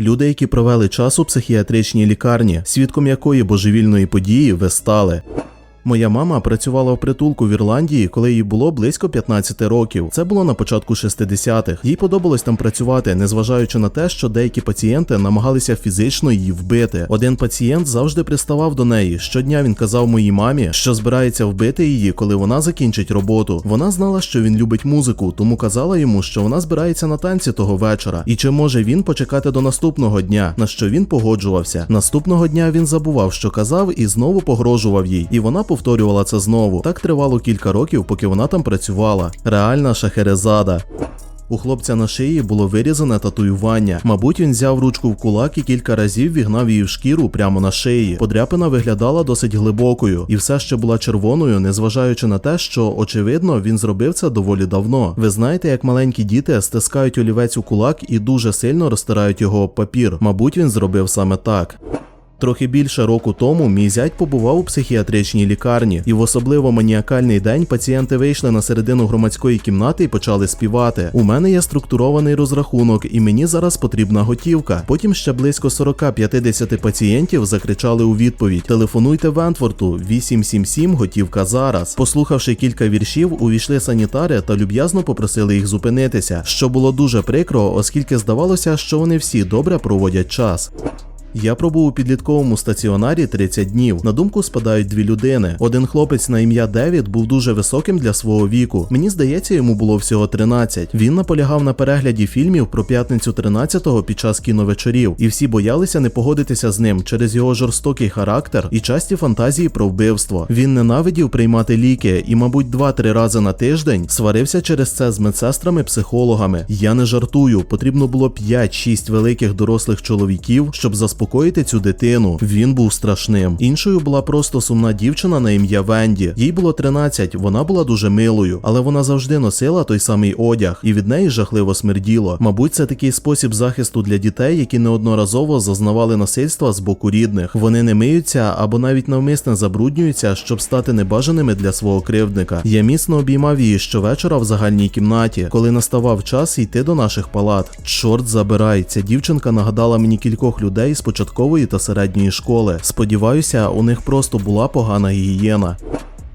Люди, які провели час у психіатричній лікарні, свідком якої божевільної події ви стали. Моя мама працювала в притулку в Ірландії, коли їй було близько 15 років. Це було на початку 60-х. Їй подобалось там працювати, незважаючи на те, що деякі пацієнти намагалися фізично її вбити. Один пацієнт завжди приставав до неї. Щодня він казав моїй мамі, що збирається вбити її, коли вона закінчить роботу. Вона знала, що він любить музику, тому казала йому, що вона збирається на танці того вечора. І чи може він почекати до наступного дня, на що він погоджувався. Наступного дня він забував, що казав, і знову погрожував їй. І вона повторювала це знову. Так тривало кілька років, поки вона там працювала. Реальна шахерезада. У хлопця на шиї було вирізане татуювання. Мабуть, він взяв ручку в кулак і кілька разів вігнав її в шкіру прямо на шиї. Подряпина виглядала досить глибокою і все ще була червоною, незважаючи на те, що очевидно він зробив це доволі давно. Ви знаєте, як маленькі діти стискають олівець у кулак і дуже сильно розтирають його об папір. Мабуть, він зробив саме так. Трохи більше року тому мій зять побував у психіатричній лікарні, і в особливо маніакальний день пацієнти вийшли на середину громадської кімнати і почали співати. У мене є структурований розрахунок, і мені зараз потрібна готівка. Потім ще близько 40-50 пацієнтів закричали у відповідь: Телефонуйте Вентворту 877 готівка зараз. Послухавши кілька віршів, увійшли санітари та люб'язно попросили їх зупинитися, що було дуже прикро, оскільки здавалося, що вони всі добре проводять час. Я пробув у підлітковому стаціонарі 30 днів. На думку спадають дві людини. Один хлопець на ім'я Девід був дуже високим для свого віку. Мені здається, йому було всього 13. Він наполягав на перегляді фільмів про п'ятницю 13-го під час кіновечорів, і всі боялися не погодитися з ним через його жорстокий характер і часті фантазії про вбивство. Він ненавидів приймати ліки і, мабуть, 2-3 рази на тиждень сварився через це з медсестрами-психологами. Я не жартую, потрібно було 5-6 великих дорослих чоловіків, щоб заспокоїти цю дитину. Він був страшним. Іншою була просто сумна дівчина на ім'я Венді. Їй було 13, вона була дуже милою, але вона завжди носила той самий одяг, і від неї жахливо смерділо. Мабуть, це такий спосіб захисту для дітей, які неодноразово зазнавали насильства з боку рідних. Вони не миються або навіть навмисне забруднюються, щоб стати небажаними для свого кривдника. Я міцно обіймав її щовечора в загальній кімнаті, коли наставав час йти до наших палат. Чорт забирай, ця дівчинка нагадала мені кількох людей з початкової та середньої школи. Сподіваюся, у них просто була погана гігієна.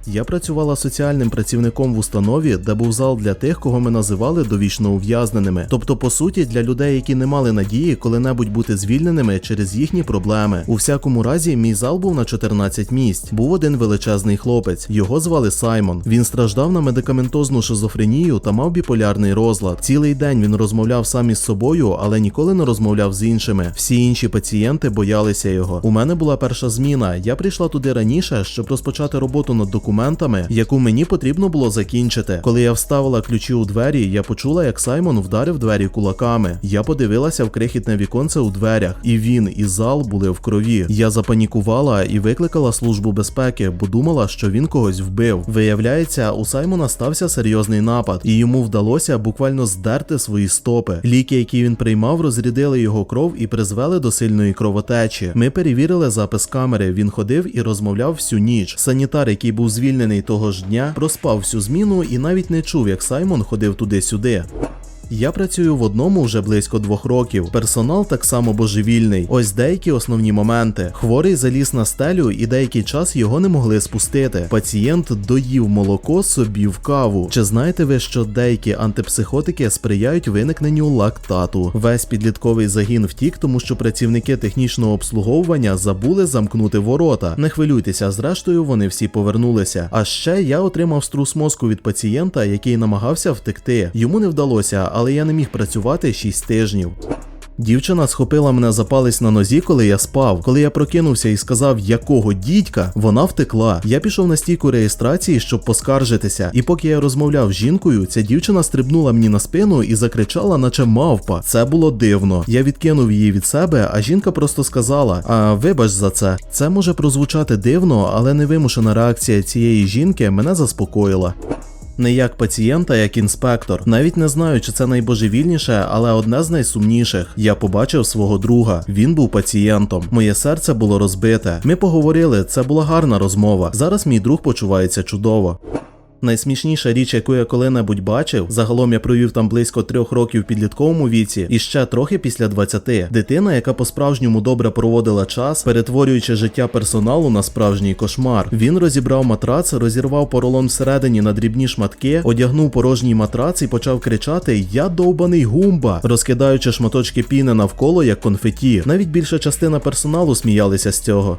Я працювала соціальним працівником в установі, де був зал для тих, кого ми називали довічно ув'язненими. Тобто, по суті, для людей, які не мали надії коли-небудь бути звільненими через їхні проблеми. У всякому разі, мій зал був на 14 місць. Був один величезний хлопець. Його звали Саймон. Він страждав на медикаментозну шизофренію та мав біполярний розлад. Цілий день він розмовляв сам із собою, але ніколи не розмовляв з іншими. Всі інші пацієнти боялися його. У мене була перша зміна. Я прийшла туди раніше, щоб розпочати роботу над документами документами, яку мені потрібно було закінчити. Коли я вставила ключі у двері, я почула, як Саймон вдарив двері кулаками. Я подивилася в крихітне віконце у дверях, і він і зал були в крові. Я запанікувала і викликала службу безпеки, бо думала, що він когось вбив. Виявляється, у Саймона стався серйозний напад, і йому вдалося буквально здерти свої стопи. Ліки, які він приймав, розрядили його кров і призвели до сильної кровотечі. Ми перевірили запис камери. Він ходив і розмовляв всю ніч. Санітар, який був звільнений того ж дня, проспав всю зміну і навіть не чув, як Саймон ходив туди-сюди. Я працюю в одному вже близько двох років. Персонал так само божевільний. Ось деякі основні моменти. Хворий заліз на стелю і деякий час його не могли спустити. Пацієнт доїв молоко собі в каву. Чи знаєте ви, що деякі антипсихотики сприяють виникненню лактату? Весь підлітковий загін втік, тому що працівники технічного обслуговування забули замкнути ворота. Не хвилюйтеся, зрештою вони всі повернулися. А ще я отримав струс мозку від пацієнта, який намагався втекти. Йому не вдалося, але я не міг працювати 6 тижнів. Дівчина схопила мене за палець на нозі, коли я спав. Коли я прокинувся і сказав, якого дідька, вона втекла. Я пішов на стійку реєстрації, щоб поскаржитися. І поки я розмовляв з жінкою, ця дівчина стрибнула мені на спину і закричала, наче мавпа. Це було дивно. Я відкинув її від себе, а жінка просто сказала: А вибач за це. Це може прозвучати дивно, але невимушена реакція цієї жінки мене заспокоїла. Не як пацієнта, як інспектор. Навіть не знаю, чи це найбожевільніше, але одне з найсумніших. Я побачив свого друга. Він був пацієнтом. Моє серце було розбите. Ми поговорили, це була гарна розмова. Зараз мій друг почувається чудово. Найсмішніша річ, яку я коли-небудь бачив, загалом я провів там близько трьох років в підлітковому віці, і ще трохи після 20. Дитина, яка по-справжньому добре проводила час, перетворюючи життя персоналу на справжній кошмар. Він розібрав матрац, розірвав поролон всередині на дрібні шматки, одягнув порожній матрац і почав кричати: Я довбаний гумба, розкидаючи шматочки піни навколо як конфеті. Навіть більша частина персоналу сміялися з цього.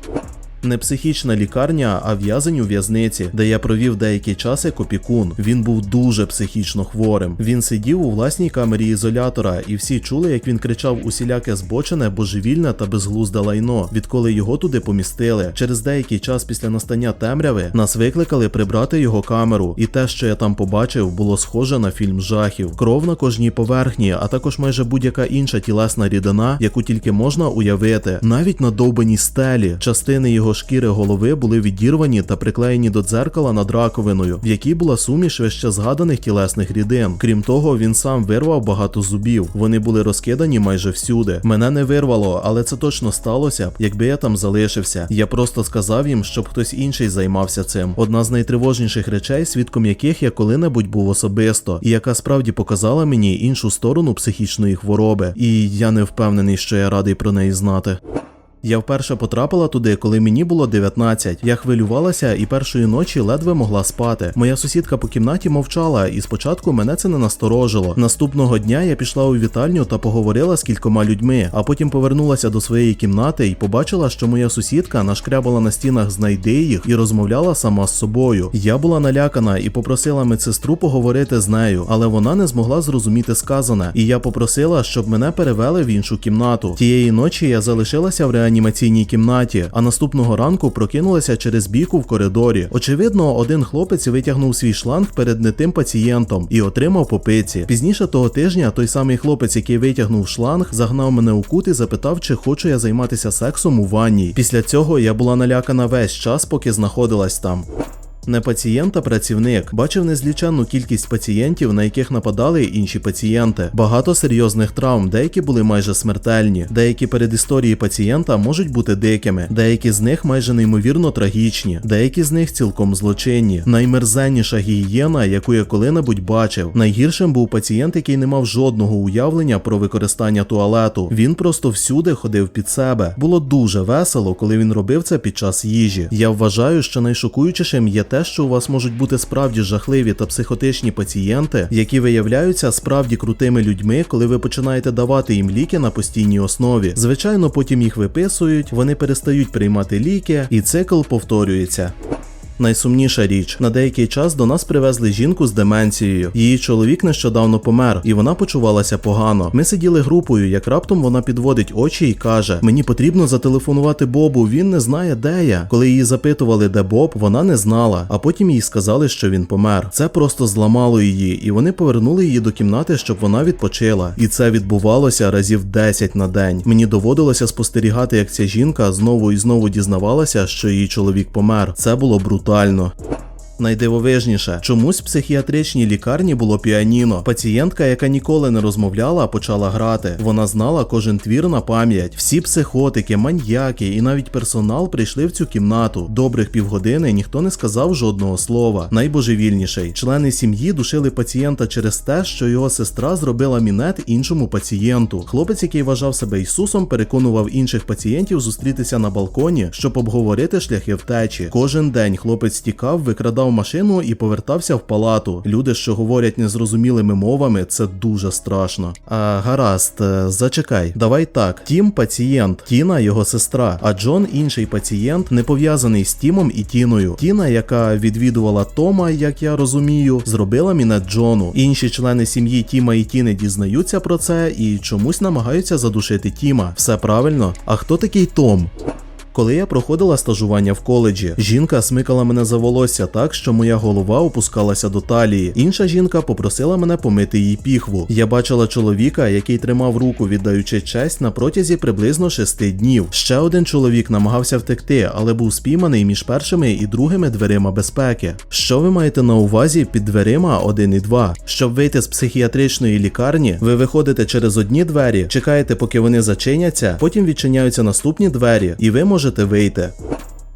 Не психічна лікарня, а в'язень у в'язниці, де я провів деякий час як опікун. Він був дуже психічно хворим. Він сидів у власній камері ізолятора, і всі чули, як він кричав усіляке збочене, божевільне та безглузде лайно, відколи його туди помістили. Через деякий час після настання темряви нас викликали прибрати його камеру, і те, що я там побачив, було схоже на фільм жахів. Кров на кожній поверхні, а також майже будь-яка інша тілесна рідина, яку тільки можна уявити. Навіть на довбаній стелі частини його шкіри голови були відірвані та приклеєні до дзеркала над раковиною, в якій була суміш вище згаданих тілесних рідин. Крім того, він сам вирвав багато зубів. Вони були розкидані майже всюди. Мене не вирвало, але це точно сталося якби я там залишився. Я просто сказав їм, щоб хтось інший займався цим. Одна з найтривожніших речей, свідком яких я коли-небудь був особисто, і яка справді показала мені іншу сторону психічної хвороби. І я не впевнений, що я радий про неї знати. Я вперше потрапила туди, коли мені було 19. Я хвилювалася і першої ночі ледве могла спати. Моя сусідка по кімнаті мовчала, і спочатку мене це не насторожило. Наступного дня я пішла у вітальню та поговорила з кількома людьми, а потім повернулася до своєї кімнати і побачила, що моя сусідка нашкрябала на стінах знайди їх і розмовляла сама з собою. Я була налякана і попросила медсестру поговорити з нею, але вона не змогла зрозуміти сказане. І я попросила, щоб мене перевели в іншу кімнату. Тієї ночі я залишилася в реанімаційній кімнаті, а наступного ранку прокинулася через бійку в коридорі. Очевидно, один хлопець витягнув свій шланг перед не тим пацієнтом і отримав по пиці. Пізніше того тижня той самий хлопець, який витягнув шланг, загнав мене у кут і запитав, чи хочу я займатися сексом у ванні. Після цього я була налякана весь час, поки знаходилась там. Не пацієнт, а працівник бачив незліченну кількість пацієнтів, на яких нападали інші пацієнти. Багато серйозних травм, деякі були майже смертельні, деякі передісторії пацієнта можуть бути дикими, деякі з них майже неймовірно трагічні, деякі з них цілком злочинні. Наймерзенніша гігієна, яку я коли-небудь бачив. Найгіршим був пацієнт, який не мав жодного уявлення про використання туалету. Він просто всюди ходив під себе. Було дуже весело, коли він робив це під час їжі. Я вважаю, що найшокуючішим є те, що у вас можуть бути справді жахливі та психотичні пацієнти, які виявляються справді крутими людьми, коли ви починаєте давати їм ліки на постійній основі. Звичайно, потім їх виписують, вони перестають приймати ліки, і цикл повторюється. Найсумніша річ на деякий час до нас привезли жінку з деменцією. Її чоловік нещодавно помер, і вона почувалася погано. Ми сиділи групою, як раптом вона підводить очі і каже: Мені потрібно зателефонувати Бобу. Він не знає, де я. Коли її запитували, де Боб, вона не знала. А потім їй сказали, що він помер. Це просто зламало її, і вони повернули її до кімнати, щоб вона відпочила. І це відбувалося разів 10 на день. Мені доводилося спостерігати, як ця жінка знову і знову дізнавалася, що її чоловік помер. Це було брутально брутально. Найдивовижніше, чомусь в психіатричній лікарні було піаніно. Пацієнтка, яка ніколи не розмовляла, почала грати. Вона знала кожен твір на пам'ять. Всі психотики, маньяки і навіть персонал прийшли в цю кімнату. Добрих півгодини ніхто не сказав жодного слова. Найбожевільніший члени сім'ї душили пацієнта через те, що його сестра зробила мінет іншому пацієнту. Хлопець, який вважав себе Ісусом, переконував інших пацієнтів зустрітися на балконі, щоб обговорити шляхи втечі. Кожен день хлопець тікав, викрадав машину і повертався в палату. Люди, що говорять незрозумілими мовами, це дуже страшно. А гаразд, е, зачекай, давай так. Тім пацієнт, Тіна його сестра, а Джон інший пацієнт, не пов'язаний з Тімом і Тіною. Тіна, яка відвідувала Тома, як я розумію, зробила мінет Джону. Інші члени сім'ї Тіма і Тіни дізнаються про це і чомусь намагаються задушити Тіма. Все правильно. А хто такий Том? Коли я проходила стажування в коледжі, жінка смикала мене за волосся так, що моя голова опускалася до талії. Інша жінка попросила мене помити їй піхву. Я бачила чоловіка, який тримав руку, віддаючи честь на протязі приблизно шести днів. Ще один чоловік намагався втекти, але був спійманий між першими і другими дверима безпеки. Що ви маєте на увазі під дверима 1 і 2? Щоб вийти з психіатричної лікарні, ви виходите через одні двері, чекаєте, поки вони зачиняться, потім відчиняються наступні двері, і ви можете вийти.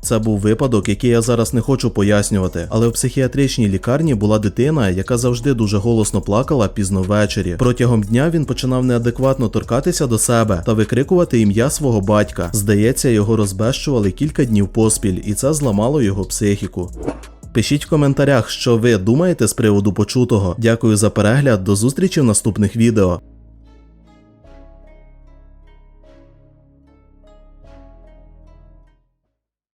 Це був випадок, який я зараз не хочу пояснювати. Але в психіатричній лікарні була дитина, яка завжди дуже голосно плакала пізно ввечері. Протягом дня він починав неадекватно торкатися до себе та викрикувати ім'я свого батька. Здається, його розбещували кілька днів поспіль, і це зламало його психіку. Пишіть в коментарях, що ви думаєте з приводу почутого. Дякую за перегляд, до зустрічі в наступних відео.